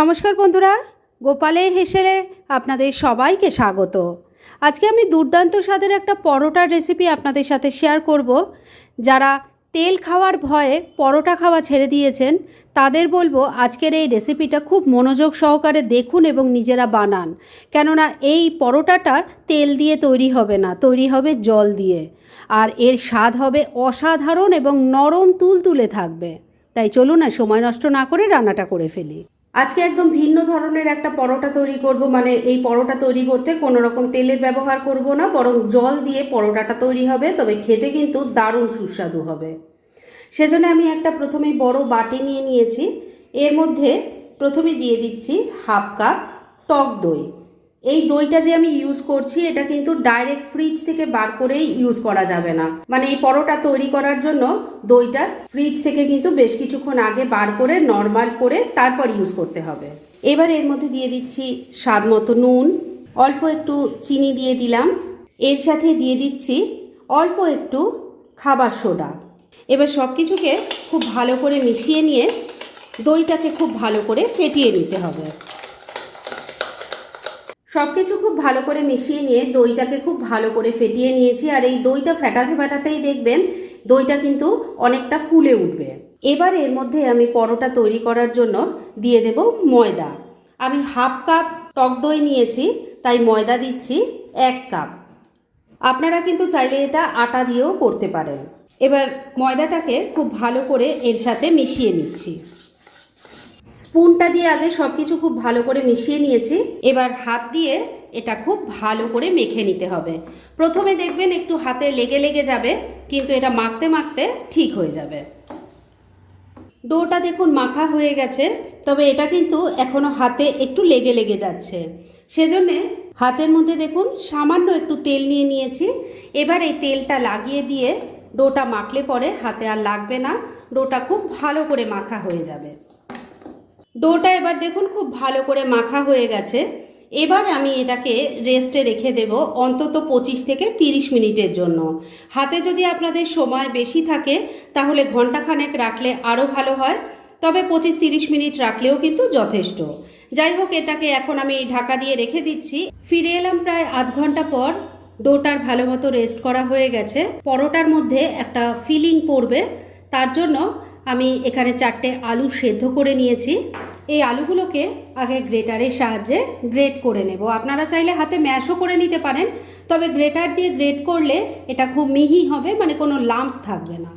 নমস্কার বন্ধুরা গোপালের হেসেলে আপনাদের সবাইকে স্বাগত। আজকে আমি দুর্দান্ত স্বাদের একটা পরোটার রেসিপি আপনাদের সাথে শেয়ার করব। যারা তেল খাওয়ার ভয়ে পরোটা খাওয়া ছেড়ে দিয়েছেন, তাদের বলব আজকের এই রেসিপিটা খুব মনোযোগ সহকারে দেখুন এবং নিজেরা বানান। কেননা এই পরোটাটা তেল দিয়ে তৈরি হবে না, তৈরি হবে জল দিয়ে। আর এর স্বাদ হবে অসাধারণ এবং নরম তুলতুলে থাকবে। তাই চলুন না সময় নষ্ট না করে রান্নাটা করে ফেলি। আজকে একদম ভিন্ন ধরনের একটা পরোটা তৈরি করব। মানে এই পরোটা তৈরি করতে কোনো রকম তেলের ব্যবহার করব না, বরং জল দিয়ে পরোটাটা তৈরি হবে, তবে খেতে কিন্তু দারুণ সুস্বাদু হবে। সেজন্য আমি একটা প্রথমেই বড় বাটি নিয়ে নিয়েছি। এর মধ্যে প্রথমে দিয়ে দিচ্ছি হাফ কাপ টক দই। এই দইটা যে আমি ইউজ করছি, এটা কিন্তু ডাইরেক্ট ফ্রিজ থেকে বার করেই ইউজ করা যাবে না। মানে এই পরোটা তৈরি করার জন্য দইটা ফ্রিজ থেকে কিন্তু বেশ কিছুক্ষণ আগে বার করে নর্মাল করে তারপর ইউজ করতে হবে। এবার এর মধ্যে দিয়ে দিচ্ছি স্বাদ মতো নুন, অল্প একটু চিনি দিয়ে দিলাম। এর সাথে দিয়ে দিচ্ছি অল্প একটু খাবার সোডা। এবার সব কিছুকে খুব ভালো করে মিশিয়ে নিয়ে দইটাকে খুব ভালো করে ফেটিয়ে নিতে হবে। সব কিছু খুব ভালো করে মিশিয়ে নিয়ে দইটাকে খুব ভালো করে ফেটিয়ে নিয়েছি, আর এই দইটা ফেটাতে ফেটাতেই দেখবেন দইটা কিন্তু অনেকটা ফুলে উঠবে। এবার এর মধ্যে আমি পরোটা তৈরি করার জন্য দিয়ে দেব ময়দা। আমি হাফ কাপ টক দই নিয়েছি, তাই ময়দা দিচ্ছি এক কাপ। আপনারা কিন্তু চাইলে এটা আটা দিয়েও করতে পারেন। এবার ময়দাটাকে খুব ভালো করে এর সাথে মিশিয়ে নিচ্ছি। স্পুনটা দিয়ে আগে সব কিছু খুব ভালো করে মিশিয়ে নিয়েছি। এবার হাত দিয়ে এটা খুব ভালো করে মেখে নিতে হবে। প্রথমে দেখবেন একটু হাতে লেগে লেগে যাবে, কিন্তু এটা মাখতে মাখতে ঠিক হয়ে যাবে। ডোটা দেখুন মাখা হয়ে গেছে, তবে এটা কিন্তু এখনও হাতে একটু লেগে লেগে যাচ্ছে। সেজন্যে হাতের মধ্যে দেখুন সামান্য একটু তেল নিয়ে নিয়েছি। এবার এই তেলটা লাগিয়ে দিয়ে ডোটা মাখলে পরে হাতে আর লাগবে না, ডোটা খুব ভালো করে মাখা হয়ে যাবে। ডোটা এবার দেখুন খুব ভালো করে মাখা হয়ে গেছে। এবার আমি এটাকে রেস্টে রেখে দেব অন্তত পঁচিশ থেকে তিরিশ মিনিটের জন্য। হাতে যদি আপনাদের সময় বেশি থাকে, তাহলে ঘন্টাখানেক রাখলে আরও ভালো হয়। তবে পঁচিশ তিরিশ মিনিট রাখলেও কিন্তু যথেষ্ট। যাই হোক, এটাকে এখন আমি ঢাকা দিয়ে রেখে দিচ্ছি। ফিরে এলাম প্রায় আধ ঘণ্টা পর। ডোটার ভালো মতো রেস্ট করা হয়ে গেছে। পরোটার মধ্যে একটা ফিলিং পড়বে। তার জন্য আমি এখানে চারটে আলু সেদ্ধ করে নিয়েছি। এই আলুগুলোকে আগে গ্রেটারের সাহায্যে গ্রেট করে নেব। আপনারা চাইলে হাতে ম্যাশও করে নিতে পারেন, তবে গ্রেটার দিয়ে গ্রেট করলে এটা খুব মিহি হবে মানে কোনো লাম্পস থাকবে না।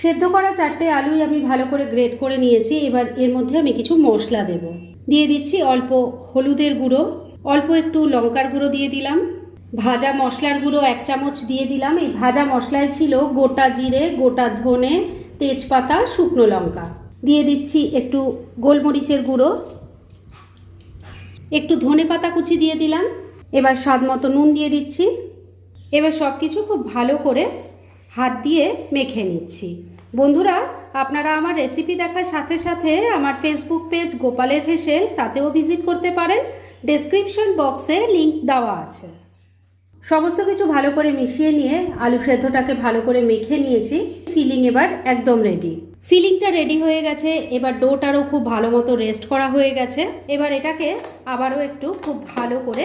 সেদ্ধ করা চারটে আলুই আমি ভালো করে গ্রেট করে নিয়েছি। এবার এর মধ্যে আমি কিছু মশলা দেব। দিয়ে দিচ্ছি অল্প হলুদের গুঁড়ো, অল্প একটু লঙ্কার গুঁড়ো দিয়ে দিলাম। ভাজা মশলার গুঁড়ো এক চামচ দিয়ে দিলাম। এই ভাজা মশলায় ছিল গোটা জিরে, গোটা ধনে তেজপাতা, শুকনো লঙ্কা। দিয়ে দিচ্ছি একটু গোলমরিচের গুঁড়ো। একটু ধনে পাতা কুচি দিয়ে দিলাম। এবার স্বাদ মতো নুন দিয়ে দিচ্ছি। এবার সব কিছু খুব ভালো করে হাত দিয়ে মেখে নিচ্ছি। বন্ধুরা, আপনারা আমার রেসিপি দেখার সাথে সাথে আমার ফেসবুক পেজ গোপালের হেসেল, তাতেও ভিজিট করতে পারেন। ডেসক্রিপশন বক্সে লিংক দেওয়া আছে। সমস্ত কিছু ভালো করে মিশিয়ে নিয়ে আলু সেদ্ধটাকে ভালো করে মেখে নিয়েছি। ফিলিং এবার একদম রেডি ফিলিংটা রেডি হয়ে গেছে, এবার ডোটারও খুব ভালো মতো রেস্ট করা হয়ে গেছে। এবার এটাকে আবারও একটু খুব ভালো করে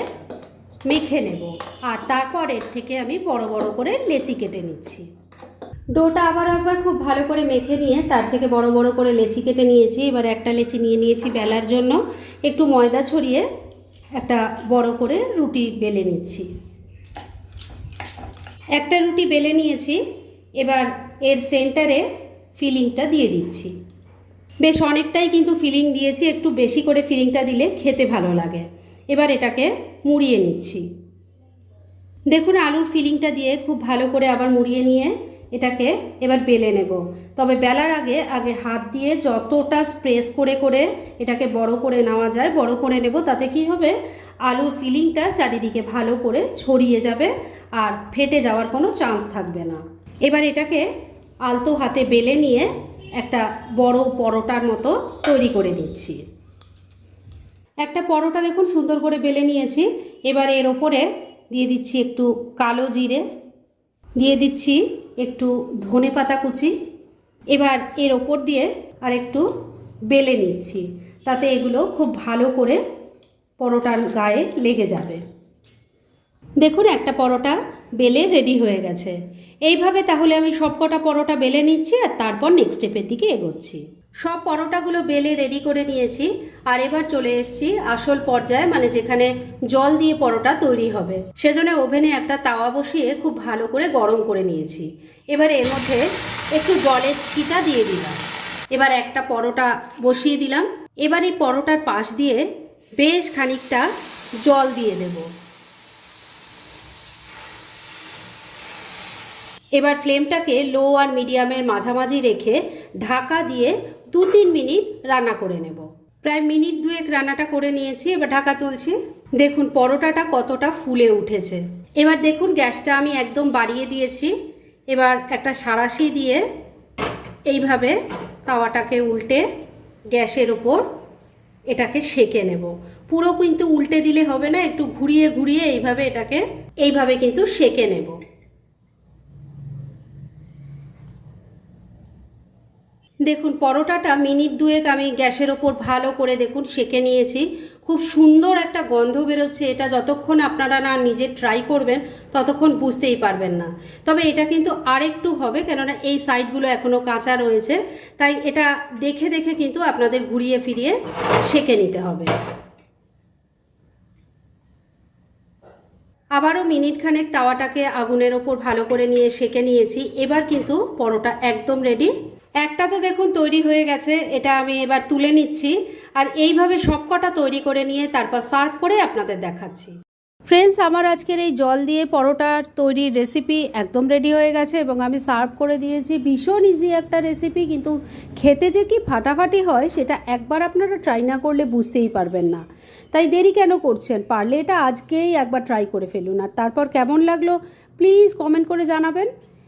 মেখে নেব। আর তারপর এর থেকে আমি বড় বড় করে লেচি কেটে নিচ্ছি। ডোটা আবারও একবার খুব ভালো করে মেখে নিয়ে তার থেকে বড় বড় করে লেচি কেটে নিয়েছি। এবার একটা লেচি নিয়ে নিয়েছি বেলার জন্য। একটু ময়দা ছড়িয়ে একটা বড় করে রুটি বেলে নিচ্ছি। একটা রুটি বেলে নিয়েছি, এবার এর সেন্টারে ফিলিংটা দিয়ে দিচ্ছি। বেশ অনেকটাই কিন্তু ফিলিং দিয়েছি, একটু বেশি করে ফিলিংটা দিলে খেতে ভালো লাগে। এবার এটাকে মুড়িয়ে নিচ্ছি। দেখুন, আলুর ফিলিংটা দিয়ে খুব ভালো করে আবার মুড়িয়ে নিয়ে এটাকে এবার বেলে নেব। তবে বেলার আগে আগে হাত দিয়ে যতটা স্প্রেস করে করে এটাকে বড় করে নেওয়া যায়, বড় করে নেব, তাতে কি হবে? আলুর ফিলিংটা চারিদিকে ভালো করে ছড়িয়ে যাবে আর ফেটে যাওয়ার কোনো চান্স থাকবে না। এবার এটাকে আলতো হাতে বেলে নিয়ে একটা বড় পরোটার মতো তৈরি করে নিচ্ছি। একটা পরোটা দেখুন সুন্দর করে বেলে নিয়েছি। এবার এর ওপরে দিয়ে দিচ্ছি একটু কালো জিরে, দিয়ে দিচ্ছি একটু ধনে পাতা কুচি। এবার এর ওপর দিয়ে আর একটু বেলে নিচ্ছি। তাতে এগুলো খুব ভালো করে পরোটার গায়ে লেগে যাবে। দেখুন একটা পরোটা বেলে রেডি হয়ে গেছে। এইভাবে তাহলে আমি সব কটা পরোটা বেলে নিচ্ছি আর তারপর নেক্সট স্টেপের দিকে এগোচ্ছি। সব পরোটাগুলো বেলে রেডি করে নিয়েছি আর এবার চলে এসেছি আসল পর্যায়ে মানে যেখানে জল দিয়ে পরোটা তৈরি হবে। সেজন্য ওভেনে একটা তাওয়া বসিয়ে খুব ভালো করে গরম করে নিয়েছি। এবার এর মধ্যে একটু জলের ছিটা দিয়ে দিলাম। এবার একটা পরোটা বসিয়ে দিলাম। এবার এই পরোটার পাশ দিয়ে বেশ খানিকটা জল দিয়ে দেবো এবার ফ্লেমটাকে লো আর মিডিয়ামের মাঝামাঝি রেখে ঢাকা দিয়ে দু তিন মিনিট রান্না করে নেব। প্রায় মিনিট দুয়েক রান্নাটা করে নিয়েছি, এবার ঢাকা তুলছি। দেখুন, পরোটাটা কতটা ফুলে উঠেছে। এবার দেখুন, গ্যাসটা আমি একদম বাড়িয়ে দিয়েছি। এবার একটা সাঁড়াশি দিয়ে এইভাবে তাওয়াটাকে উল্টে গ্যাসের ওপর এটাকে সেকে নেব। পুরো কিন্তু উল্টে দিলে হবে না, একটু ঘুরিয়ে ঘুরিয়ে এইভাবে এটাকে, এইভাবে কিন্তু সেকে নেব। দেখুন, পরোটাটা মিনিট দুয়েক আমি গ্যাসের ওপর ভালো করে দেখুন সেকে নিয়েছি। খুব সুন্দর একটা গন্ধ বেরোচ্ছে, এটা যতক্ষণ আপনারা না নিজে ট্রাই করবেন, ততক্ষণ বুঝতেই পারবেন না। তবে এটা কিন্তু আরেকটু হবে, কেননা এই সাইডগুলো এখনও কাঁচা রয়েছে, তাই এটা দেখে দেখে কিন্তু আপনাদের ঘুরিয়ে ফিরিয়ে সেকে নিতে হবে। আবারও মিনিট খানেক তাওয়াটাকে আগুনের ওপর ভালো করে নিয়ে সেকে নিয়েছি, এবার কিন্তু পরোটা একদম রেডি একটা তো দেখুন তৈরি হয়ে গেছে, এটা আমি এবার তুলে নিচ্ছি। আর এইভাবে সবকটা তৈরি করে নিয়ে তারপর সার্ভ করে আপনাদের দেখাচ্ছি। ফ্রেন্ডস আমার আজকের এই জল দিয়ে পরোটার তৈরির রেসিপি একদম রেডি হয়ে গেছে এবং আমি সার্ভ করে দিয়েছি। ভীষণ ইজি একটা রেসিপি কিন্তু খেতে যে কি ফাটাফাটি হয়, সেটা একবার আপনারা ট্রাই না করলে বুঝতেই পারবেন না। তাই দেরি কেন করছেন? পারলে এটা আজকেই একবার ট্রাই করে ফেলুন। আর তারপর কেমন লাগল প্লিজ কমেন্ট করে জানাবেন।